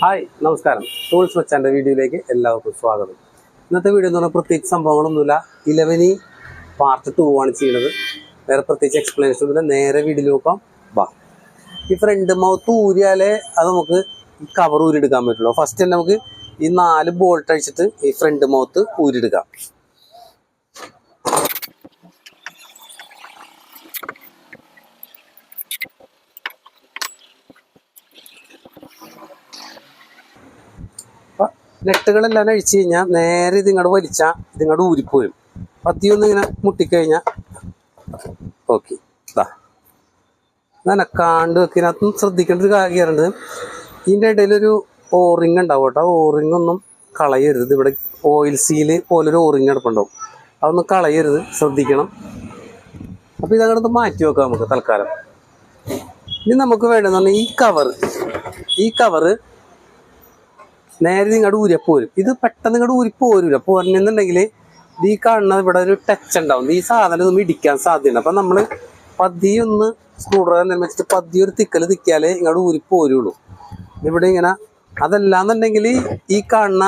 Hi നമസ്കാരം. Tools വെച്ചാന്റെ വീഡിയോയിലേക്ക് എല്ലാവർക്കും സ്വാഗതം. ഇന്നത്തെ വീഡിയോ എന്ന് പറഞ്ഞാൽ പ്രത്യേകിച്ച് സംഭവങ്ങളൊന്നുമില്ല. ഇലവനി പാർട്ട് ടു ആണ് ചെയ്യുന്നത് വേറെ പ്രത്യേകിച്ച് എക്സ്പ്ലനേഷൻ ഒന്നുമില്ല. നേരെ വീഡിയോ നോക്കാം. ബാ ഈ ഫ്രണ്ട് മൗത്ത് ഊരിയാലേ അത് നമുക്ക് കവർ ഊരിയെടുക്കാൻ പറ്റുള്ളൂ. ഫസ്റ്റ് തന്നെ നമുക്ക് ഈ നാല് ബോൾട്ട് അഴിച്ചിട്ട് ഈ ഫ്രണ്ട് മൗത്ത് ഊരിയെടുക്കാം. നെട്ടുകളെല്ലാം അഴിച്ചു കഴിഞ്ഞാൽ നേരെ ഇതിങ്ങോട്ട് വലിച്ചാൽ ഇതിങ്ങോട്ട് ഊരിപ്പോരും. പത്തിയൊന്ന് ഇങ്ങനെ മുട്ടിക്കഴിഞ്ഞാൽ ഓക്കെ ഇതാ നനക്കാണ്ട് വെക്കുന്നതിനകത്തും ശ്രദ്ധിക്കേണ്ട ഒരു കാര്യമുണ്ട് ഇതിന്റെ ഇടയിലൊരു ഓറിങ് ഉണ്ടാവും കേട്ടോ. ഓറിങ് ഒന്നും കളയരുത്. ഇവിടെ ഓയിൽ സീൽ പോലൊരു ഓറിങ് കിടപ്പുണ്ടാവും. അതൊന്നും കളയരുത്. ശ്രദ്ധിക്കണം. അപ്പോൾ ഇതങ്ങോട്ട് മാറ്റി വെക്കാം നമുക്ക് തൽക്കാലം. ഇനി നമുക്ക് വേണ്ടതെന്ന് പറഞ്ഞാൽ ഈ കവർ ഈ കവറ് നേരെ നിങ്ങളുടെ പോരും. ഇത് പെട്ടെന്ന് നിങ്ങളുടെ ഊരി പോരൂല. പോരണെന്നുണ്ടെങ്കിൽ ഈ കാണുന്നത് ഇവിടെ ഒരു ടച്ച് ഉണ്ടാവും. ഈ സാധനം ഒന്നും ഇടിക്കാൻ സാധ്യതയുണ്ട് അപ്പം നമ്മൾ പതിയൊന്ന് സ്ക്രൂ ഡ്രൈവർ നിർമ്മിച്ചിട്ട് പതിയെ ഒരു തിക്കൽ തിക്കിയാലേ ഇങ്ങോട്ട് ഊരി പോരുള്ളൂ. ഇവിടെ ഇങ്ങനെ അതല്ലാന്നുണ്ടെങ്കിൽ ഈ കാണുന്ന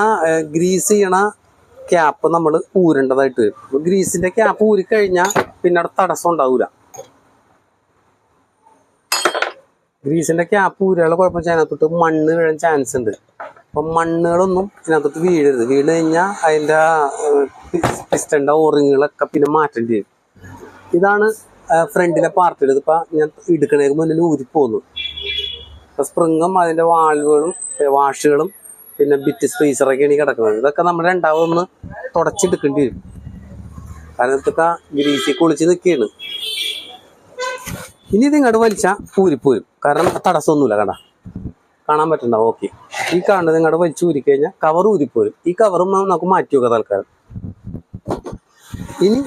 ഗ്രീസ് ചെയ്യണ ക്യാപ്പ് നമ്മൾ ഊരേണ്ടതായിട്ട് വരും. ഗ്രീസിന്റെ ക്യാപ്പ് ഊരിക്കഴിഞ്ഞാൽ പിന്നെ അവിടെ തടസ്സം ഉണ്ടാവില്ല ഗ്രീസിന്റെ ക്യാപ്പ് ഊരാനുള്ള കുഴപ്പം അതിനകത്തോട്ട് മണ്ണ് വീഴാൻ ചാൻസ് ഉണ്ട്. അപ്പം മണ്ണുകളൊന്നും ഇതിനകത്തോട്ട് വീഴരുത്. വീണ് കഴിഞ്ഞാൽ അതിന്റെ പിസ്റ്റന്റെ ഓറിങ്ങുകളൊക്കെ പിന്നെ മാറ്റേണ്ടി വരും. ഇതാണ് ഫ്രണ്ടിലെ പാർട്ടിൽ ഇതിപ്പോൾ ഞാൻ എടുക്കണേക്ക് മുന്നിൽ ഊരിപ്പോന്നു അപ്പം സ്പ്രിങ്ങും അതിന്റെ വാൾവുകളും വാഷുകളും പിന്നെ ബിറ്റ് സ്പേസറൊക്കെയാണ് ഈ കിടക്കുന്നത്. ഇതൊക്കെ നമ്മൾ രണ്ടാമതൊന്ന് തുടച്ചെടുക്കേണ്ടി വരും. കാരണം ഇതൊക്കെ ഗ്രീസി കുളിച്ച് നിൽക്കുകയാണ്. ഇനി ഇത് ഇങ്ങോട്ട് വലിച്ചാൽ ഊരിപ്പോരും. കാരണം തടസ്സമൊന്നുമില്ല കണ്ട. കാണാൻ പറ്റണ്ട ഓക്കെ. ഈ കാണുന്നത് നിങ്ങളുടെ വലിച്ചു ഊരി കഴിഞ്ഞാൽ കവർ ഊരിപ്പോരും. ഈ കവറും നമുക്ക് മാറ്റി വെക്കാം തൽക്കാലം. ഇനി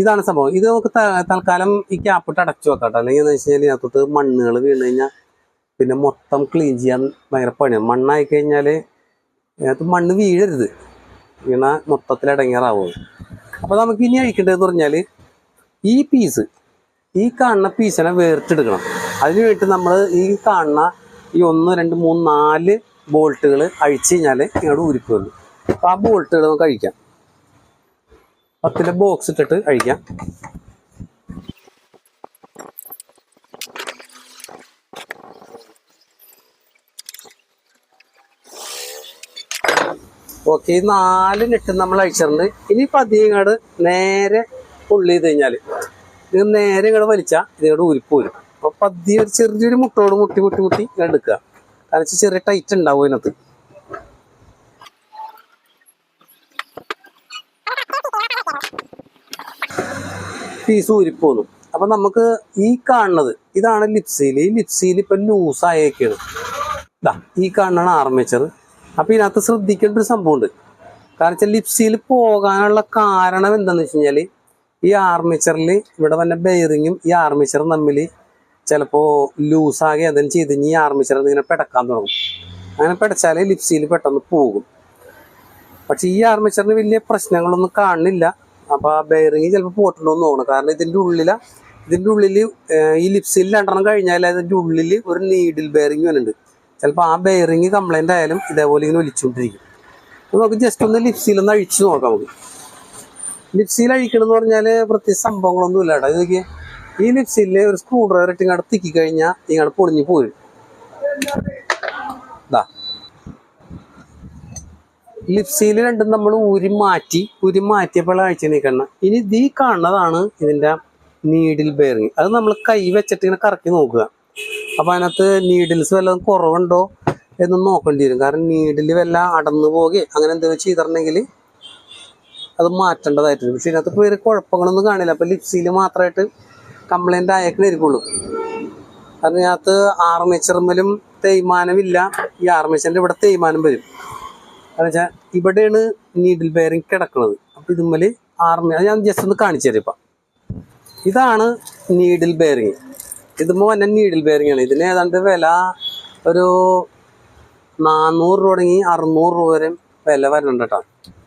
ഇതാണ് സംഭവം. ഇത് നമുക്ക് തൽക്കാലം ഈ ക്യാപ്പിട്ട് അടച്ചു വെക്കാം കേട്ടോ അല്ലെങ്കിൽ എന്ന് വെച്ച് കഴിഞ്ഞാൽ ഇതിനകത്തോട്ട് മണ്ണുകൾ വീണ് കഴിഞ്ഞാൽ പിന്നെ മൊത്തം ക്ലീൻ ചെയ്യാൻ ഭയങ്കര പണിയാണ് മണ്ണായി കഴിഞ്ഞാൽ ഇതിനകത്ത് മണ്ണ് വീഴരുത്. വീണ മൊത്തത്തിൽ അടങ്ങിയറാവും അപ്പോൾ നമുക്ക് ഇനി അഴിക്കേണ്ടതെന്ന് പറഞ്ഞാൽ ഈ പീസ് ഈ കാണുന്ന പീസിനെ വേർച്ചെടുക്കണം അതിനു വേണ്ടി നമ്മൾ ഈ കാണുന്ന ഈ ഒന്ന് രണ്ട് മൂന്ന് നാല് ബോൾട്ടുകൾ അഴിച്ചു കഴിഞ്ഞാൽ ഇങ്ങോട്ട് വന്നു. അപ്പോൾ ആ ബോൾട്ടുകൾ നമുക്ക് അഴിക്കാം. പത്തിലെ ബോക്സ് ഇട്ടിട്ട് അഴിക്കാം. ഓക്കെ ഈ നാല് നെട്ട് നമ്മൾ അഴിച്ചിട്ടുണ്ട്. ഇനി അധികം ഇങ്ങോട്ട് നേരെ പുള്ളി ചെയ്ത് കഴിഞ്ഞാൽ ഇത് നേരെ ഇങ്ങോട്ട് വലിച്ചാൽ ഇതിങ്ങോട്ട് ഊരിപ്പോരും അപ്പോൾ പതിയെ ഒരു ചെറിയൊരു മുട്ടോട് മുട്ടി മുട്ടി മുട്ടി എടുക്കുക. കാരണം ചെറിയ ടൈറ്റ് ഉണ്ടാവും അതിനകത്ത്. പീസ് ഊരിപ്പോന്നു. അപ്പം നമുക്ക് ഈ കാണുന്നത് ഇതാണ് ലിപ്സിയിൽ ഈ ലിപ്സീൽ ഇപ്പം ലൂസായേക്കാണ് ഇതാ ഈ കാണുന്നതാണ് ആർമേച്ചർ അപ്പം ഇതിനകത്ത് ശ്രദ്ധിക്കേണ്ട ഒരു സംഭവം ഉണ്ട് കാരണം വെച്ചാൽ ലിപ്സിയിൽ പോകാനുള്ള കാരണം എന്താണെന്ന് വെച്ച് കഴിഞ്ഞാൽ ഈ ആർമേച്ചറിൽ ഇവിടെ വന്ന ബെയറിങ്ങും ഈ ആർമേച്ചറും തമ്മിൽ ചിലപ്പോൾ ലൂസാകെ എന്തെങ്കിലും ചെയ്ത് ഇനി ആർമേച്ചർ ഇങ്ങനെ പെടക്കാൻ തുടങ്ങും. അങ്ങനെ പെടച്ചാലേ ലിപ്സിയിൽ പെട്ടെന്ന് പോകും. പക്ഷെ ഈ ആർമിച്ചറിന് വലിയ പ്രശ്നങ്ങളൊന്നും കാണുന്നില്ല അപ്പൊ ആ ബെയറിങ് ചിലപ്പോൾ പോയിട്ടുണ്ടോന്ന് തോന്നണം കാരണം ഇതിന്റെ ഉള്ളില ഇതിന്റെ ഉള്ളിൽ ഈ ലിപ്സിൽ രണ്ടെണ്ണം കഴിഞ്ഞാൽ അതിന്റെ ഉള്ളിൽ ഒരു നീഡിൽ ബെയറിങ് വരുന്നുണ്ട് ചിലപ്പോൾ ആ ബെയറിങ് കംപ്ലൈന്റ് ആയാലും ഇതേപോലെ ഇങ്ങനെ ഒലിച്ചുകൊണ്ടിരിക്കും അപ്പോൾ നമുക്ക് ജസ്റ്റ് ഒന്ന് ലിപ്സിൽ ഒന്ന് അഴിച്ചു നോക്കാം നമുക്ക്. ലിപ്സിയിൽ അഴിക്കണമെന്ന് പറഞ്ഞാൽ പ്രത്യേക സംഭവങ്ങളൊന്നും ഇല്ല കേട്ടോ ഇതൊക്കെ ഈ നിപ്സിലെ ഒരു സ്ക്രൂ ഡ്രൈവർ ഇട്ട് ഇങ്ങോട്ട് കഴിഞ്ഞാൽ ഇങ്ങോട്ട് പൊളിഞ്ഞു പോരും. ലിപ്സിയിൽ രണ്ടും നമ്മൾ ഊരി മാറ്റി ഊരി മാറ്റിയപ്പോൾ അഴിച്ചു നീക്കണം ഇനി ദീ കാണുന്നതാണ് ഇതിന്റെ നീഡിൽ ബെയറിങ് അത് നമ്മൾ കൈ വെച്ചിട്ട് ഇങ്ങനെ കറക്കി നോക്കുക. അപ്പൊ അതിനകത്ത് നീഡിൽസ് വല്ലതും കുറവുണ്ടോ എന്ന് നോക്കേണ്ടി വരും. കാരണം നീഡിൽ വല്ല അടന്നു പോകെ അങ്ങനെ എന്തെങ്കിലും ചെയ്തിട്ടുണ്ടെങ്കിൽ അത് മാറ്റേണ്ടതായിട്ടുണ്ട്. പക്ഷെ ഇതിനകത്ത് വേറെ കുഴപ്പങ്ങളൊന്നും കാണില്ല. അപ്പൊ ലിപ്സിയിൽ മാത്രമായിട്ട് കംപ്ലൈന്റ് ആയേക്കണേ ഇരിക്കുള്ളൂ. കാരണം ഇതിനകത്ത് ആർമേച്ചർമലും തേയ്മാനമില്ല. ഈ ആർമേച്ചറിന്റെ ഇവിടെ തേയ്മാനം വരും. കാരണം വെച്ചാൽ ഇവിടെയാണ് നീഡിൽ ബെയറിങ് കിടക്കുന്നത് അപ്പം ഇതുമ്മൽ ആർമേ ഞാൻ ജസ്റ്റ് ഒന്ന് കാണിച്ചു തരാം ഇപ്പം. ഇതാണ് നീഡിൽ ബെയറിങ് ഇതുമ്പോൾ തന്നെ നീഡിൽ ബെയറിങ് ആണ്. ഇതിന് ഏതാണ്ട് വില ഒരു നാനൂറ് രൂപ തുടങ്ങി അറുന്നൂറ് രൂപ വരെ വില വരുന്നുണ്ട് കേട്ടോ.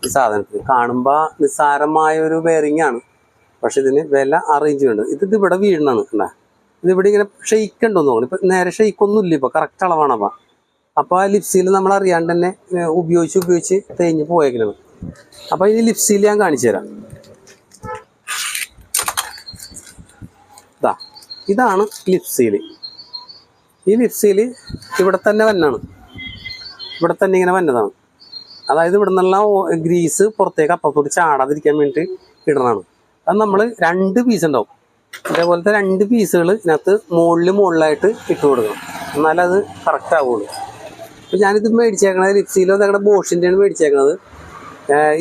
ഈ സാധനത്തിന്. കാണുമ്പോൾ നിസ്സാരമായ ഒരു ബെയറിങ് ആണ്. പക്ഷെ ഇതിന് വില അറേഞ്ച് ചെയ്യുന്നുണ്ട് ഇത് ഇത് ഇവിടെ വീഴണാണ് എന്നാ ഇത് ഇവിടെ ഇങ്ങനെ ഷെയ്ക്ക് ഉണ്ടോ തോന്നുന്നു. ഇപ്പൊ നേരെ ഷെയ്ക്ക് ഒന്നും ഇല്ല ഇപ്പൊ. കറക്റ്റ് അളവാണ് അപ്പൊ. അപ്പോൾ ആ ലിപ്സീൽ നമ്മൾ അറിയാണ്ട് തന്നെ ഉപയോഗിച്ച് ഉപയോഗിച്ച് തേഞ്ഞ് പോയേക്കണത് അപ്പോൾ ഈ ലിപ്സീൽ ഞാൻ കാണിച്ചു തരാം. ഇതാ ഇതാണ് ലിപ്സിൽ ഈ ലിപ്സിൽ ഇവിടെ തന്നെ വന്നാണ്. ഇവിടെ തന്നെ ഇങ്ങനെ വന്നതാണ്. അതായത് ഇവിടെ നിന്നുള്ള ഗ്രീസ് പുറത്തേക്ക് അപ്പുറത്തോട്ട് ചാടാതിരിക്കാൻ വേണ്ടിയിട്ട് ഇടണതാണ്. അത് നമ്മൾ രണ്ട് പീസ് ഉണ്ടാവും ഇതേപോലത്തെ രണ്ട് പീസുകൾ ഇതിനകത്ത് മുകളിൽ മുകളിലായിട്ട് ഇട്ട് കൊടുക്കണം. എന്നാലേ അത് കറക്റ്റ് ആവുള്ളൂ. അപ്പോൾ ഞാനിത് മേടിച്ചേക്കണത് ലിപ്സിയിലോ ഞങ്ങളുടെ ബോഷിന്റെയാണ് മേടിച്ചേക്കണത്.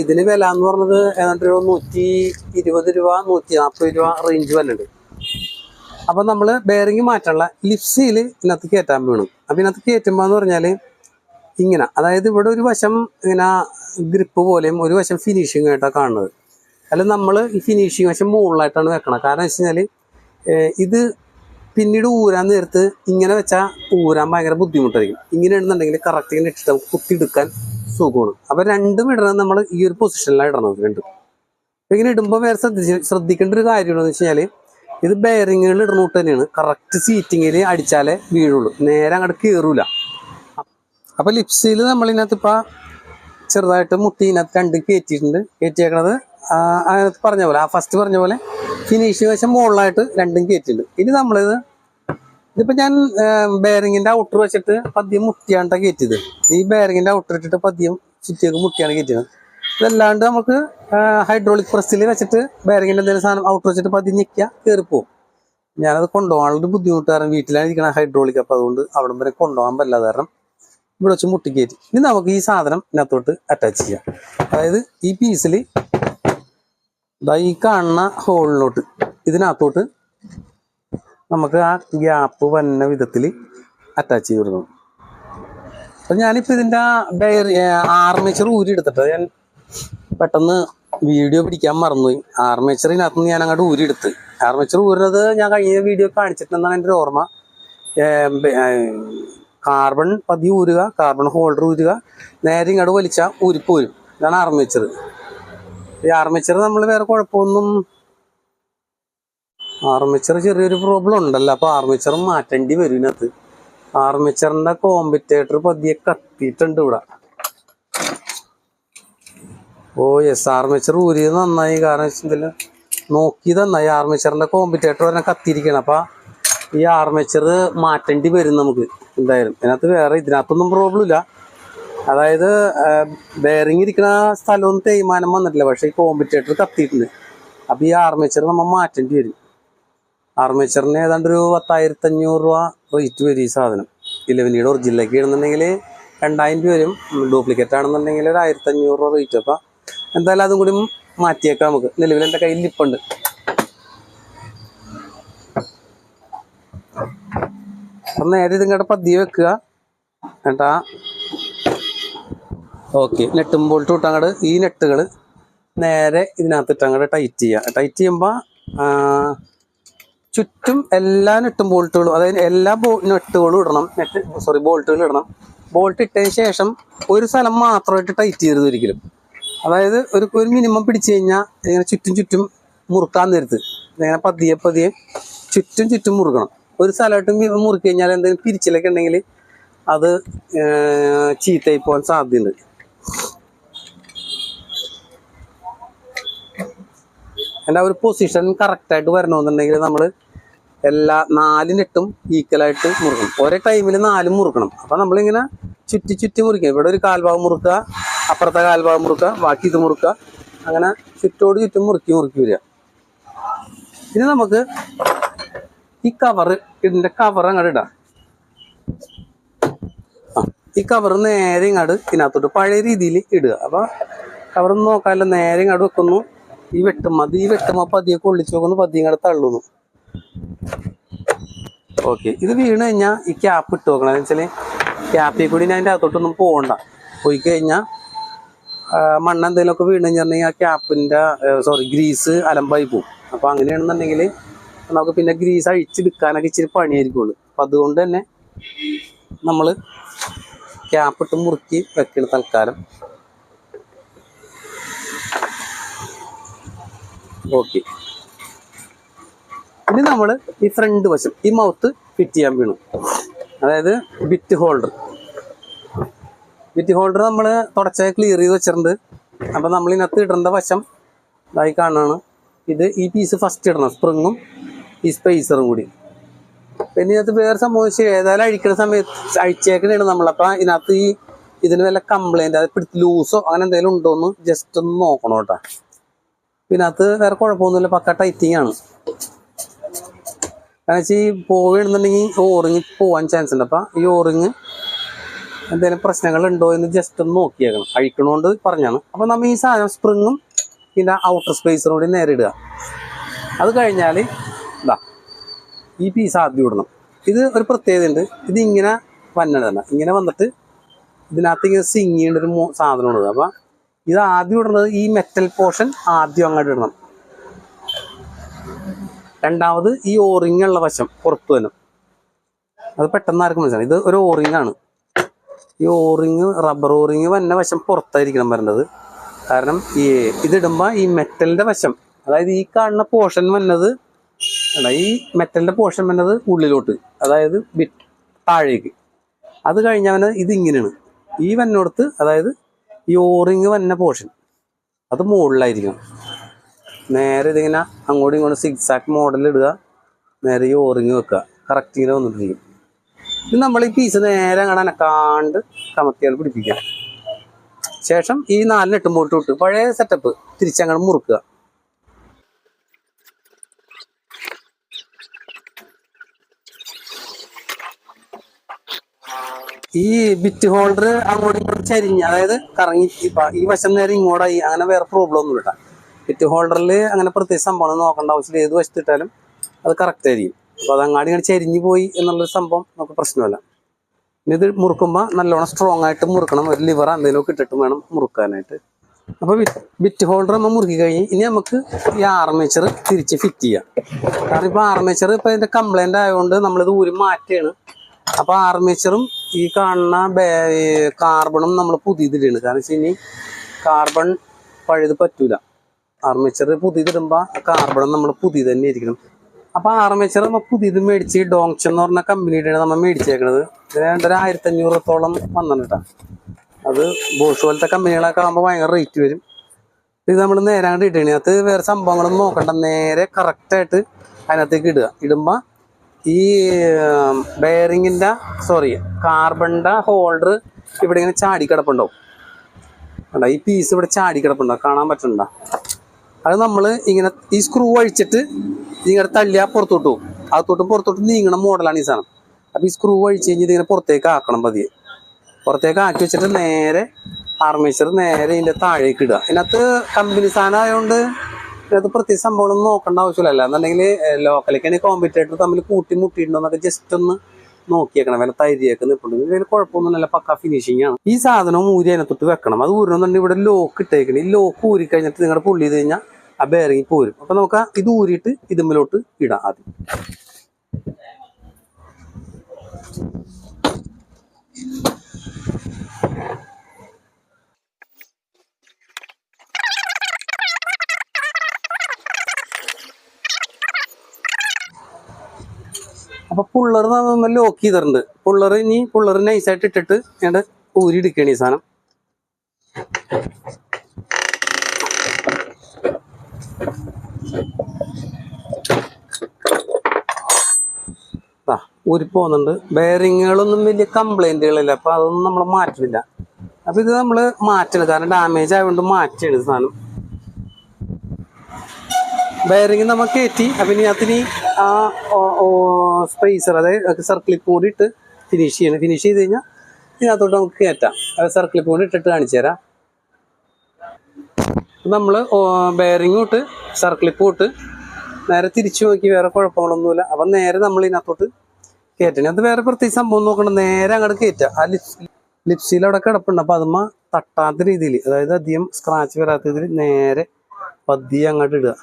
ഇതിന് വില എന്ന് പറഞ്ഞത് ഏതാണ്ട് ഒരു നൂറ്റി ഇരുപത് രൂപ നൂറ്റി നാൽപ്പത് രൂപ റേഞ്ച് വല്ലുണ്ട് അപ്പം നമ്മൾ ബെയറിങ് മാറ്റാനുള്ള ലിപ്സിയിൽ ഇതിനകത്ത് കയറ്റാൻ വേണം. അപ്പം ഇതിനകത്ത് കയറ്റുമ്പോൾ എന്ന് പറഞ്ഞാൽ ഇങ്ങനെ അതായത് ഇവിടെ ഒരു വശം ഇങ്ങനെ ഗ്രിപ്പ് പോലെയും ഒരു വശം ഫിനിഷിംഗ് ആയിട്ടാണ് കാണുന്നത്. അല്ല നമ്മൾ ഈ ഫിനിഷിങ് വശം മുകളിലായിട്ടാണ് വെക്കണം കാരണം വെച്ച് കഴിഞ്ഞാൽ ഇത് പിന്നീട് ഊരാൻ നേരത്ത് ഇങ്ങനെ വെച്ചാൽ ഊരാൻ ഭയങ്കര ബുദ്ധിമുട്ടായിരിക്കും. ഇങ്ങനെ ഇടുന്നുണ്ടെങ്കിൽ കറക്റ്റ് ഇങ്ങനെ ഇട്ടിട്ട് കുത്തിയെടുക്കാൻ സുഖമാണ്. അപ്പം രണ്ടും ഇടണം നമ്മൾ ഈ ഒരു പൊസിഷനിലാണ് ഇടണം രണ്ടും. ഇങ്ങനെ ഇടുമ്പോൾ വേറെ ശ്രദ്ധിച്ച് ശ്രദ്ധിക്കേണ്ട ഒരു കാര്യം എന്ന് വെച്ച് കഴിഞ്ഞാൽ ഇത് ബെയറിങ്ങുകൾ ഇടുന്നോട്ട് തന്നെയാണ്. കറക്റ്റ് സീറ്റിങ്ങിൽ അടിച്ചാലേ വീഴുള്ളൂ. നേരെ അങ്ങോട്ട് കയറൂല അപ്പോൾ ലിപ്സിൽ നമ്മളിതിനകത്ത് ഇപ്പം ചെറുതായിട്ട് മുട്ടി ഇതിനകത്ത് രണ്ട് കയറ്റിയിട്ടുണ്ട് കയറ്റിയേക്കണത് അതിനകത്ത് പറഞ്ഞ പോലെ ആ ഫസ്റ്റ് പറഞ്ഞ പോലെ ഫിനിഷ് വശം മുകളിലായിട്ട് രണ്ടും കയറ്റിയിട്ടുണ്ട് ഇനി നമ്മളിത് ഇതിപ്പോ ഞാൻ ബെയറിങ്ങിന്റെ ഔട്ടർ വെച്ചിട്ട് പതിയെ മുട്ടിയാണ് കയറ്റിയത് ഈ ബെയറിങ്ങിന്റെ ഔട്ടർ ഇട്ടിട്ട് പതിയെ ചുറ്റിയൊക്കെ മുട്ടിയാണ് കയറ്റിയത് ഇതല്ലാണ്ട് നമുക്ക് ഹൈഡ്രോളിക് പ്രസ്സിൽ വെച്ചിട്ട് ബെയറിങ്ങിന്റെ എന്തെങ്കിലും സാധനം ഔട്ടർ വെച്ചിട്ട് പതി ഞെക്കിയ കയറിപ്പോവും ഞാനത് കൊണ്ടുപോകാനുള്ളൊരു ബുദ്ധിമുട്ട് കാരണം വീട്ടിലാണ് ഇരിക്കണ ഹൈഡ്രോളിക് അപ്പം അതുകൊണ്ട് അവിടെ വരെ കൊണ്ടുപോകാൻ പറ്റില്ല കാരണം ഇവിടെ വെച്ച് മുട്ടിക്കയറ്റി ഇനി നമുക്ക് ഈ സാധനം ഇതിനകത്തോട്ട് അറ്റാച്ച് ചെയ്യാം. അതായത് ഈ പീസിൽ ഇതാ ഈ കാണുന്ന ഹോളിലോട്ട് ഇതിനകത്തോട്ട് നമുക്ക് ആ ഗ്യാപ്പ് വന്ന വിധത്തിൽ അറ്റാച്ച് ചെയ്ത് കൊടുക്കണം. അപ്പം ഞാനിപ്പോൾ ഇതിന്റെ ബയർ ആർമേച്ചർ ഊരി എടുത്തിട്ട് ഞാൻ പെട്ടെന്ന് വീഡിയോ പിടിക്കാൻ മറന്നുപോയി. ആർമേച്ചറിനകത്ത് ഞാൻ അങ്ങോട്ട് ഊരി എടുത്ത്. ആർമേച്ചർ ഊരുന്നത് ഞാൻ കഴിഞ്ഞ വീഡിയോ കാണിച്ചിട്ടുണ്ടെന്നാണ് എന്റെ ഓർമ്മ. കാർബൺ പതി ഊരുക കാർബൺ ഹോൾഡർ ഊരുക നേരെ ഇങ്ങോട്ട് വലിച്ചാൽ ഊരിപ്പോരും ഇതാണ് ആർമേച്ചർ ഈ ആർമിച്ചർ നമ്മൾ വേറെ കുഴപ്പമൊന്നും ആർമിച്ചർ ചെറിയൊരു പ്രോബ്ലം ഉണ്ടല്ലോ. അപ്പൊ ആർമിച്ചർ മാറ്റേണ്ടി വരും ഇതിനകത്ത്. ആർമേച്ചറിന്റെ കോമ്പറ്റേറ്റർ പതിയെ കത്തിയിട്ടുണ്ട് ഇവിടെ. ഓ യെസ് ആർമിച്ചർ ഊരിയത് നന്നായി. കാരണം വെച്ചാൽ നോക്കിയത് നന്നായി ആർമേച്ചറിന്റെ കോമ്പറ്റേറ്റർ തന്നെ കത്തിയിരിക്കണം. അപ്പൊ ഈ ആർമിച്ചർ മാറ്റേണ്ടി വരും നമുക്ക്. എന്തായാലും. ഇതിനകത്ത് വേറെ ഇതിനകത്തൊന്നും പ്രോബ്ലം ഇല്ല. അതായത് ബെയറിംഗ് ഇരിക്കുന്ന സ്ഥലമൊന്നും തേയ്മാനം വന്നിട്ടില്ല. പക്ഷെ ഈ കോമ്പറ്റേറ്റർ കത്തിയിട്ടുണ്ട്. അപ്പൊ ഈ ആർമേച്ചർ നമ്മൾ മാറ്റേണ്ടി വരും. ആർമേച്ചറിന് ഏതാണ്ട് ഒരു പത്തായിരത്തി അഞ്ഞൂറ് രൂപ റേറ്റ് വരും ഈ സാധനം. ഇലവനിയുടെ ഒറിജിനലേക്ക് ഇടുന്നുണ്ടെങ്കിൽ രണ്ടായിരം രൂപ വരും. ഡ്യൂപ്ലിക്കേറ്റ് ആണെന്നുണ്ടെങ്കിൽ ഒരു ആയിരത്തി അഞ്ഞൂറ് രൂപ റേറ്റ് അപ്പം എന്തായാലും അതും കൂടി മാറ്റിയേക്കാം നമുക്ക്. നിലവിൽ എന്റെ കയ്യിൽ ഇപ്പുണ്ട്. അപ്പം നേരെ ഇതിങ്ങോട്ട് പതിയെ വെക്കുക. എന്നിട്ടാ ഓക്കെ നെട്ടും ബോൾട്ടും ഇട്ടങ്ങോട്ട് ഈ നെട്ടുകൾ നേരെ ഇതിനകത്തിട്ട് അങ്ങോട്ട് ടൈറ്റ് ചെയ്യുക ടൈറ്റ് ചെയ്യുമ്പോൾ ചുറ്റും എല്ലാ നെട്ടും ബോൾട്ടുകളും അതായത് എല്ലാ ബോ നെട്ടുകളും ഇടണം. നെറ്റ് സോറി ബോൾട്ടുകൾ ഇടണം. ബോൾട്ട് ഇട്ടതിന് ശേഷം ഒരു സ്ഥലം മാത്രമായിട്ട് ടൈറ്റ് ചെയ്യരുത് ഒരിക്കലും. അതായത് ഒരു ഒരു മിനിമം പിടിച്ചു കഴിഞ്ഞാൽ ഇങ്ങനെ ചുറ്റും ചുറ്റും മുറുക്കാൻ നേരത്ത് ഇങ്ങനെ പതിയെ പതിയെ ചുറ്റും ചുറ്റും മുറുക്കണം. ഒരു സ്ഥലമായിട്ട് മുറുക്കി കഴിഞ്ഞാൽ എന്തെങ്കിലും പിരിച്ചിലൊക്കെ ഉണ്ടെങ്കിൽ അത് ചീത്തയായി പോകാൻ സാധ്യതയുണ്ട്. ആ ഒരു പൊസിഷൻ കറക്റ്റായിട്ട് വരണമെന്നുണ്ടെങ്കിൽ നമ്മൾ എല്ലാ നാല് നെട്ടും ഈക്വലായിട്ട് മുറുക്കണം. ഒരേ ടൈമിൽ നാലും മുറുക്കണം. അപ്പം നമ്മളിങ്ങനെ ചുറ്റി ചുറ്റി മുറിക്കുക ഇവിടെ ഒരു കാൽഭാഗം മുറുക്കുക അപ്പുറത്തെ കാൽഭാഗം മുറുക്കുക ബാക്കി ഇത് മുറുക്കുക. അങ്ങനെ ചുറ്റോട് ചുറ്റും മുറുക്കി മുറുക്കി വരിക. ഇനി നമുക്ക് ഈ കവർ ഇതിന്റെ കവർ അങ്ങോട്ട് ഇടാം. ഈ കവർ നേരെ ഇങ്ങോട്ട് ഇതിനകത്തോട്ട് പഴയ രീതിയിൽ ഇടുക. അപ്പോൾ കവർ നോക്കാമല്ലോ നേരെ ഇങ്ങോട്ട് വെക്കുന്നു. ഈ വെട്ടും അത് ഈ വെട്ടുമ്പോൾ പതിയെ കൊള്ളിച്ചു നോക്കുന്നു പതിയെ കൂടെ തള്ളുന്നു. ഓക്കെ ഇത് വീണ് കഴിഞ്ഞാൽ ഈ ക്യാപ്പ് ഇട്ട് നോക്കണം എന്ന് വെച്ചാൽ ക്യാപ്പിൽ കൂടി ഞാൻ അതിന്റെ അകത്തോട്ടൊന്നും പോകണ്ട പോയി കഴിഞ്ഞാൽ മണ്ണ് എന്തെങ്കിലുമൊക്കെ വീണ് കഴിഞ്ഞിട്ടുണ്ടെങ്കിൽ ആ ക്യാപ്പിന്റെ സോറി ഗ്രീസ് അലമ്പായി പോകും അപ്പോൾ അങ്ങനെയാണെന്നുണ്ടെങ്കിൽ നമുക്ക് പിന്നെ ഗ്രീസ് അഴിച്ചെടുക്കാനൊക്കെ ഇച്ചിരി പണിയായിരിക്കുള്ളൂ. അപ്പം അതുകൊണ്ട് തന്നെ നമ്മൾ ക്യാപ്പിട്ട് മുറുക്കി വെക്കണം തൽക്കാലം. ഓക്കെ. ഇനി നമ്മൾ ഈ ഫ്രണ്ട് വശം ഈ മൗത്ത് ഫിറ്റ് ചെയ്യാൻ വീണു. അതായത് ബിറ്റ് ഹോൾഡർ ബിറ്റ് ഹോൾഡർ നമ്മൾ തുടച്ച ക്ലിയർ ചെയ്ത് വെച്ചിട്ടുണ്ട്. അപ്പം നമ്മൾ ഇതിനകത്ത് ഇടേണ്ട വശം ഇതായി കാണാണ് ഇത് ഈ പീസ് ഫസ്റ്റ് ഇടണം സ്പ്രിങ്ങും ഈ സ്പേസറും കൂടി. പിന്നെ ഇതിനകത്ത് വേറെ സംഭവിച്ചു ഏതായാലും അഴിക്കുന്ന സമയത്ത് അഴിച്ചേക്കണാണ് നമ്മളപ്പോൾ ഇതിനകത്ത് ഈ ഇതിന് വല്ല കംപ്ലൈന്റ് അത് ലൂസോ അങ്ങനെ എന്തെങ്കിലും ഉണ്ടോ എന്ന് ജസ്റ്റ് ഒന്ന് നോക്കണം കേട്ടോ. ഇതിനകത്ത് വേറെ കുഴപ്പമൊന്നുമില്ല പക്ക ടൈറ്റിങ് ആണ്. കാരണം വെച്ചാൽ ഈ പോവുകയാണെന്നുണ്ടെങ്കിൽ ഓറിങ് പോവാൻ ചാൻസ് ഉണ്ട്. അപ്പം ഈ ഓറിങ് എന്തെങ്കിലും പ്രശ്നങ്ങൾ ഉണ്ടോ എന്ന് ജസ്റ്റ് ഒന്ന് നോക്കിയേക്കണം. അഴിക്കണോണ്ട് പറഞ്ഞാണ്. അപ്പം നമ്മൾ ഈ സാധനം സ്പ്രിങ്ങും പിന്നെ ഔട്ടർ സ്പേസും കൂടി നേരെ ഇടുക അത് കഴിഞ്ഞാൽ ഇതാ ഈ പീസ് ആദ്യം ഇടണം. ഇത് ഒരു പ്രത്യേകത ഉണ്ട്. ഇത് ഇങ്ങനെ തന്നെ ഇങ്ങനെ വന്നിട്ട് ഇതിനകത്ത് ഇങ്ങനെ സിങ്ങിയുടെ ഒരു സാധനം ഇടുക അപ്പം ഇത് ആദ്യം ഇടുന്നത് ഈ മെറ്റൽ പോർഷൻ ആദ്യം അങ്ങോട്ട് ഇടണം. രണ്ടാമത് ഈ ഓറിങ് ഉള്ള വശം പുറത്തു തന്നെ അത് പെട്ടെന്ന് ആർക്കും മനസ്സിലാണ് ഇത് ഒരു ഓറിങ് ആണ്. ഈ ഓറിങ് റബ്ബർ ഓറിങ് വന്ന വശം പുറത്തായിരിക്കണം വരേണ്ടത്. കാരണം ഈ ഇതിടുമ്പോൾ ഈ മെറ്റലിന്റെ വശം അതായത് ഈ കാണുന്ന പോർഷൻ വന്നത് ഈ മെറ്റലിന്റെ പോർഷൻ വന്നത് ഉള്ളിലോട്ട് അതായത് ബിറ്റ് താഴേക്ക്. അത് കഴിഞ്ഞവന് ഇത് ഇങ്ങനെയാണ് ഈ വന്നോടത്ത് അതായത് ഈ ഓറിങ് വന്ന പോർഷൻ അത് മുകളിലായിരിക്കും നേരെ ഇതിങ്ങനെ അങ്ങോട്ടും ഇങ്ങോട്ടും സിക്സാക്ക് മോഡൽ ഇടുക. നേരെ ഈ ഓറിങ് വെക്കുക. കറക്റ്റ് ഇങ്ങനെ വന്നിട്ടിരിക്കും. ഇത് നമ്മൾ ഈ പീസ് നേരെ അങ്ങനെ അനക്കാണ്ട് കമത്തിയാൽ പിടിപ്പിക്കുക ശേഷം ഈ നാലിനെട്ടുമ്പോട്ട് വിട്ട് പഴയ സെറ്റപ്പ് തിരിച്ചങ്ങോട്ട് മുറുക്കുക. ഈ ബിറ്റ് ഹോൾഡർ അങ്ങോട്ടും ഇങ്ങോട്ടും ചരിഞ്ഞ് അതായത് കറങ്ങി ഈ വശം നേരെ ഇങ്ങോട്ടായി അങ്ങനെ വേറെ പ്രോബ്ലം ഒന്നും ഇല്ല. ബിറ്റ് ഹോൾഡറിൽ അങ്ങനെ പ്രത്യേക സംഭവം നോക്കേണ്ട ആവശ്യമില്ല ഏത് വശത്തിട്ടാലും അത് കറക്റ്റ് ആയിരിക്കും. അപ്പൊ അത് അങ്ങാടി ഇങ്ങനെ ചരിഞ്ഞു പോയി എന്നുള്ളൊരു സംഭവം നമുക്ക് പ്രശ്നമല്ല. ഇത് മുറുക്കുമ്പോൾ നല്ലോണം സ്ട്രോങ് ആയിട്ട് മുറുക്കണം. ഒരു ലിവർ എന്തെങ്കിലുമൊക്കെ ഇട്ടിട്ട് വേണം മുറുക്കാനായിട്ട്. അപ്പോൾ ബിറ്റ് ഹോൾഡർ നമ്മൾ മുറുക്കി കഴിഞ്ഞ് ഇനി നമുക്ക് ഈ ആർമേച്ചർ തിരിച്ച് ഫിറ്റ് ചെയ്യാം. കാരണം ഇപ്പോൾ ആർമേച്ചർ ഇപ്പോൾ ഇതിന്റെ കംപ്ലൈന്റ് ആയതുകൊണ്ട് നമ്മളിത് ഊരി മാറ്റുകയാണ് അപ്പോൾ ആർമേച്ചറും ഈ കാണുന്ന കാർബണും നമ്മൾ പുതിയതിലാണ് കാരണം വെച്ച് ഇനി കാർബൺ പഴയത് പറ്റൂല. ആർമേച്ചർ പുതിയതിടുമ്പോൾ കാർബണും നമ്മൾ പുതിയത് തന്നെ ഇരിക്കണം അപ്പോൾ ആർമേച്ചർ നമ്മൾ പുതിയത് മേടിച്ച് ഡോങ്ഷൻ എന്ന് പറഞ്ഞ കമ്പനിയുടെയാണ് നമ്മൾ മേടിച്ചേക്കണത്. ഇതിന് ആയിരത്തഞ്ഞൂറത്തോളം വന്നിട്ടാ അത് ബോഷ് പോലത്തെ കമ്പനികളൊക്കെ ആകുമ്പോൾ ഭയങ്കര റേറ്റ് വരും. ഇത് നമ്മൾ നേരെ അങ്ങോട്ട് ഇടണേ. അത് വേറെ സംഭവങ്ങളൊന്നും നോക്കണ്ട. നേരെ കറക്റ്റായിട്ട് അതിനകത്തേക്ക് ഇടുക. ഇടുമ്പോൾ ഈ ബെയറിങ്ങിന്റെ സോറി കാർബണിന്റെ ഹോൾഡർ ഇവിടെ ഇങ്ങനെ ചാടി കിടപ്പുണ്ടാവും. കണ്ടോ? ഈ പീസ് ഇവിടെ ചാടി കിടപ്പുണ്ടാവും കാണാൻ പറ്റണ്ട അത് നമ്മൾ ഇങ്ങനെ ഈ സ്ക്രൂ അഴിച്ചിട്ട് ഇങ്ങനെ തള്ളിയാൽ പുറത്തോട്ട് പോകും. അകത്തോട്ടും പുറത്തോട്ടും നീങ്ങണ മോഡലാണ് ഈ സാധനം. അപ്പോൾ ഈ സ്ക്രൂ അഴിച്ച് കഴിഞ്ഞ് ഇതിങ്ങനെ പുറത്തേക്ക് ആക്കണം പതിയെ. പുറത്തേക്ക് ആക്കി വെച്ചിട്ട് നേരെ ആർമേച്ചർ നേരെ ഇതിന്റെ താഴേക്ക് ഇടുക. ഇതിനകത്ത് കമ്പനി സാധനം ആയതുകൊണ്ട് ഇതിനകത്ത് പ്രത്യേക സംഭവങ്ങളൊന്നും നോക്കേണ്ട ആവശ്യമില്ല. എന്നുണ്ടെങ്കിൽ ലോക്കലിക്കാണെങ്കിൽ കോമ്പറ്റേറ്റർ തമ്മിൽ കൂട്ടി മുട്ടിയിട്ടുണ്ടോന്നൊക്കെ ജസ്റ്റ് ഒന്ന് നോക്കിയേക്കണം. വല്ല തൈരിയൊക്കെ നിൽപ്പുണ്ടെങ്കിൽ ഇതിൽ കുഴപ്പമൊന്നുമില്ല. പക്ക ഫിനിഷിംഗ് ആണ്. ഈ സാധനം ഊരി അതിനകത്തൊട്ട് വെക്കണം. അത് ഊരണമെന്നുണ്ടെങ്കിൽ ഇവിടെ ലോക്ക് ഇട്ടേക്കണം. ഈ ലോക്ക് ഊരി കഴിഞ്ഞിട്ട് നിങ്ങളുടെ പുള്ളി ചെയ്ത് കഴിഞ്ഞാൽ ആ ബെയറിങ് പോരും. അപ്പൊ നമുക്ക് ഇത് ഊരിയിട്ട് ഇതുമ്മിലോട്ട് ഇടാം ആദ്യം. അപ്പൊ പുള്ളർ നമ്മൾ ലോക്ക് ചെയ്തിട്ടുണ്ട്. പുള്ളർ ഇനി പുള്ളർ നൈസായിട്ട് ഇട്ടിട്ട് ഞാൻ ഊരി എടുക്കുകയാണ് ഈ സാധനം. ഊരി പോകുന്നുണ്ട് ബെയറിങ്ങുകളൊന്നും വലിയ കംപ്ലൈന്റുകളില്ല അപ്പൊ അതൊന്നും നമ്മൾ മാറ്റുന്നില്ല അപ്പൊ ഇത് നമ്മൾ മാറ്റണം. കാരണം ഡാമേജ് ആയതുകൊണ്ട് മാറ്റിയാണ് സാധനം. ബെയറിങ് നമ്മൾ കയറ്റി അപ്പം ഇനി അതിന് ആ സ്പേസർ അതായത് സർക്കിളിൽ കൂടി ഫിനിഷ് ചെയ്യണം. ഫിനിഷ് ചെയ്ത് കഴിഞ്ഞാൽ ഇതിനകത്തോട്ട് നമുക്ക് കയറ്റാം. അത് സർക്കിളിൽ കൂടി ഇട്ടിട്ട് കാണിച്ചു തരാം. നമ്മൾ ബെയറിങ് ഇട്ട് സർക്കിളിൽ ഇട്ട് നേരെ തിരിച്ചു നോക്കി വേറെ കുഴപ്പങ്ങളൊന്നുമില്ല. അപ്പം നേരെ നമ്മൾ ഇതിനകത്തോട്ട് കയറ്റണം. അത് വേറെ പ്രത്യേകിച്ച് സംഭവം നോക്കണം നേരെ അങ്ങോട്ട് കയറ്റുക ആ ലിപ്സ് ലിപ്സിയിൽ അവിടെ കിടപ്പുണ്ട്. അപ്പം അതുമ്മ തട്ടാത്ത രീതിയിൽ അതായത് അധികം സ്ക്രാച്ച് വരാത്ത രീതിയിൽ നേരെ പതിയെ അങ്ങോട്ട് ഇടുക.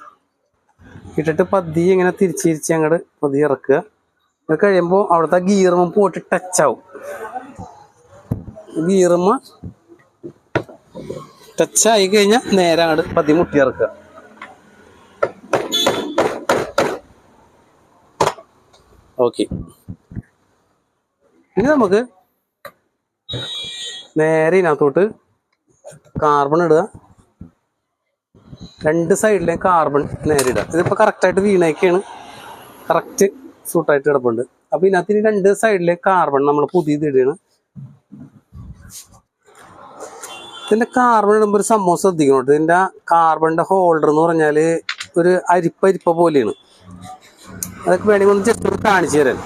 ഇട്ടിട്ട് പതിയെ ഇങ്ങനെ തിരിച്ച് തിരിച്ച് അങ്ങോട്ട് പതിയെ ഇറക്കുക. ഇത് കഴിയുമ്പോൾ അവിടുത്തെ ഗീറമ പോയിട്ട് ടച്ച് ആവും. ഗീറുമ്മ ടച്ച് ആയി കഴിഞ്ഞാൽ നേരെ അങ്ങോട്ട് പതി മുട്ടി ഇറക്കുക. ഓക്കെ ഇനി നമുക്ക് നേരെ ഇതിനകത്തോട്ട് കാർബൺ ഇടുക. രണ്ട് സൈഡിലെയും കാർബൺ നേരെ ഇടുക ഇതിപ്പോൾ കറക്റ്റായിട്ട് വീണേക്കാണ്. കറക്റ്റ് സൂട്ടായിട്ട് കിടപ്പുണ്ട്. അപ്പോൾ ഇതിനകത്ത് ഇനി രണ്ട് സൈഡിലെ കാർബൺ നമ്മൾ പുതിയത് ഇടുകയാണ് ഇതിന്റെ കാർബൺ ഇടുമ്പോൾ ഒരു സംഭവം ശ്രദ്ധിക്കണം കേട്ടോ. ഇതിന്റെ കാർബണിന്റെ ഹോൾഡർ എന്ന് പറഞ്ഞാൽ ഒരു അരിപ്പ അരിപ്പ പോലെയാണ്. അതൊക്കെ വേണമെങ്കിൽ ഒന്ന് ജസ്റ്റ് കാണിച്ചു തരാൻ.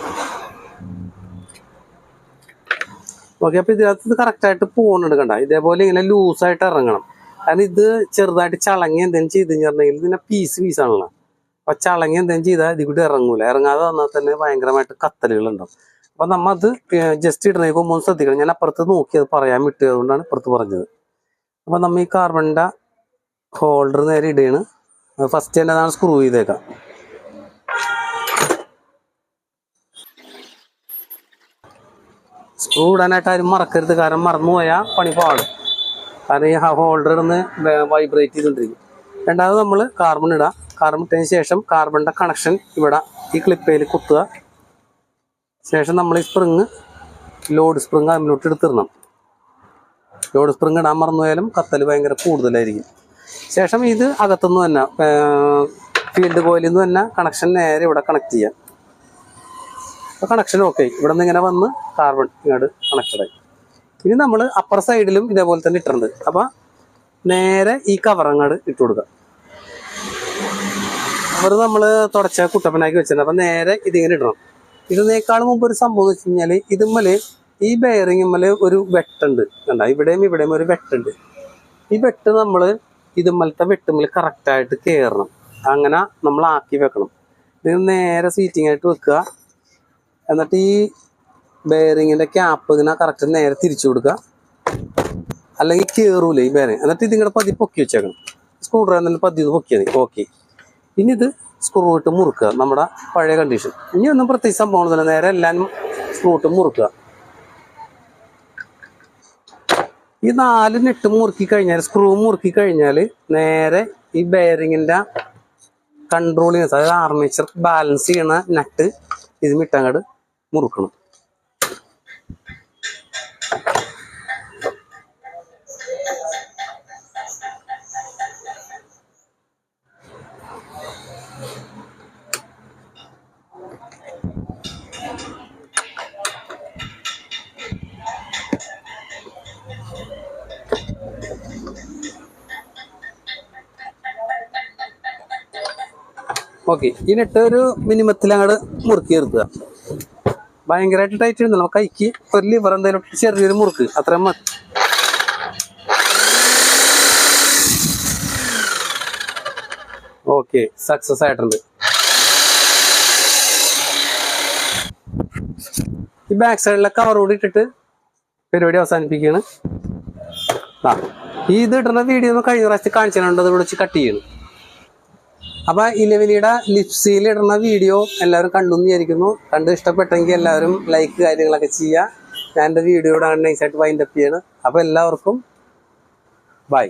ഓക്കെ അപ്പോൾ ഇതിനകത്ത് ഇത് കറക്റ്റ് ആയിട്ട് പോകുന്നുണ്ട് കണ്ട. ഇതേപോലെ ഇങ്ങനെ ലൂസായിട്ട് ഇറങ്ങണം. കാരണം ഇത് ചെറുതായിട്ട് ചളങ്ങി എന്തെങ്കിലും ചെയ്ത് പറഞ്ഞെങ്കിൽ ഇതിനെ പീസ് പീസാണല്ലോ അപ്പൊ ചളങ്ങി എന്തെങ്കിലും ചെയ്താൽ ഇത് കൂടി ഇറങ്ങൂല. ഇറങ്ങാതെ വന്നാൽ തന്നെ ഭയങ്കരമായിട്ട് കത്തലുകൾ ഉണ്ടാവും അപ്പൊ നമ്മ അത് ജസ്റ്റ് ഇടുന്നതിന് മുമ്പ് ഒന്ന് ശ്രദ്ധിക്കണം. ഞാൻ അപ്പുറത്ത് നോക്കി അത് പറയാൻ വിട്ടത് കൊണ്ടാണ് ഇപ്പുറത്ത് പറഞ്ഞത്. അപ്പൊ നമ്മ ഈ കാർബണിന്റെ ഹോൾഡർ നേരെ ഇടുകയാണ്. ഫസ്റ്റ് തന്നെ അതാണ് സ്ക്രൂ ചെയ്തേക്കാം. സ്ക്രൂ ഇടാനായിട്ട് ആരും മറക്കരുത്. കാരണം മറന്നു പോയാൽ പണി പാടും. കാരണം ഈ ഹോൾഡർ ഇടുന്ന് വൈബ്രേറ്റ് ചെയ്തുകൊണ്ടിരിക്കും രണ്ടാമത് നമ്മൾ കാർബൺ ഇടാം. കാർബൺ ഇട്ടതിന് ശേഷം കാർബണിന്റെ കണക്ഷൻ ഇവിടെ ഈ ക്ലിപ്പയിൽ കുത്തുക. ശേഷം നമ്മൾ ഈ സ്പ്രിങ് ലോഡ് സ്പ്രിങ് അതിലോട്ട് എടുത്തിടണം. ലോഡ് സ്പ്രിങ് ഇടാൻ മറന്നു പോയാലും കത്തൽ ഭയങ്കര കൂടുതലായിരിക്കും. ശേഷം ഇത് അകത്തുനിന്ന് തന്നെ ഫീൽഡ് കോയിലിൽ നിന്ന് തന്നെ കണക്ഷൻ നേരെ ഇവിടെ കണക്ട് ചെയ്യാം. അപ്പോൾ കണക്ഷൻ ഓക്കെ ഇവിടെ നിന്ന് ഇങ്ങനെ വന്ന് കാർബൺ ഇങ്ങോട്ട് കണക്റ്റഡ് ആയി. ഇനി നമ്മൾ അപ്പർ സൈഡിലും ഇതേപോലെ തന്നെ ഇട്ടിട്ടുണ്ട്. അപ്പം നേരെ ഈ കവർ അങ്ങോട്ട് ഇട്ട് കൊടുക്കുക അവർ നമ്മൾ തുടച്ച കുട്ടപ്പനാക്കി വെച്ചിട്ടുണ്ട്. അപ്പം നേരെ ഇതിങ്ങനെ ഇടണം. ഇതിനേക്കാൾ മുമ്പ് ഒരു സംഭവം എന്ന് വെച്ച് കഴിഞ്ഞാൽ ഇതുമ്മൽ ഈ ബെയറിങ്ങുമ്മൽ ഒരു വെട്ടുണ്ട്. കണ്ട? ഇവിടെയും ഇവിടെയും ഒരു വെട്ടുണ്ട്. ഈ വെട്ട് നമ്മൾ ഇതുമ്മലത്തെ വെട്ടുമ്മൽ കറക്റ്റായിട്ട് കയറണം അങ്ങനെ നമ്മൾ ആക്കി വെക്കണം. ഇത് നേരെ സീറ്റിംഗ് ആയിട്ട് വെക്കുക. എന്നിട്ട് ഈ ബെയറിങ്ങിന്റെ ക്യാപ്പ് ഇങ്ങനെ കറക്റ്റ് നേരെ തിരിച്ചു കൊടുക്കുക. അല്ലെങ്കിൽ കയറൂല ഈ ബെയറിങ് എന്നിട്ട് ഇതിങ്ങടെ പതി പൊക്കി വെച്ചേക്കണം. സ്ക്രൂ ഡ്രൈവർ തന്നെ പതി ഇത് പൊക്കിയത് ഓക്കെ ഇനി ഇത് സ്ക്രൂ ഇട്ട് മുറുക്കുക. നമ്മുടെ പഴയ കണ്ടീഷൻ ഇനി ഒന്നും പ്രത്യേകിച്ച് സംഭവമൊന്നുമില്ല നേരെ എല്ലാം സ്ക്രൂ ഇട്ട് മുറുക്കുക. ഈ നാല് നെട്ട് മുറുക്കി കഴിഞ്ഞാൽ സ്ക്രൂ മുറുക്കി കഴിഞ്ഞാൽ നേരെ ഈ ബെയറിങ്ങിന്റെ കൺട്രോളിങ് അതായത് ആർമേച്ചർ ബാലൻസ് ചെയ്യണ നട്ട് ഇത് മിട്ടങ്ങട് മുറുക്കണം. ഓക്കെ ഈ നെട്ട് ഒരു മിനിമത്തിൽ അങ്ങോട്ട് മുറുക്കി നിർത്തുക. ഭയങ്കരമായിട്ട് ടൈറ്റ് ഇരുന്നു നമുക്ക് കൈക്ക് ഒരു ലിവർ എന്തായാലും ചെറിയൊരു മുറുക്ക്. അത്രയും മതി. ഓക്കെ സക്സസ് ആയിട്ടുണ്ട്. ഈ ബാക്ക് സൈഡിലെ കവർ കൂടി ഇട്ടിട്ട് പരിപാടി അവസാനിപ്പിക്കുകയാണ്. ആ ഈ ഇത് ഇടുന്ന വീഡിയോ കഴിഞ്ഞ പ്രാവശ്യം കാണിച്ചിട്ടുണ്ട്? അത് വിളിച്ച് കട്ട് ചെയ്യണം. അപ്പൊ ഇലവിലിയുടെ ലിപ്സിയിൽ ഇടുന്ന വീഡിയോ എല്ലാവരും കണ്ടു എന്ന് വിചാരിക്കുന്നു. കണ്ട് ഇഷ്ടപ്പെട്ടെങ്കിൽ എല്ലാവരും ലൈക്ക് കാര്യങ്ങളൊക്കെ ചെയ്യുക. ഞാൻ എന്റെ വീഡിയോയുടെ നൈസായിട്ട് വൈൻഡപ്പ് ചെയ്യണം. അപ്പൊ എല്ലാവർക്കും ബൈ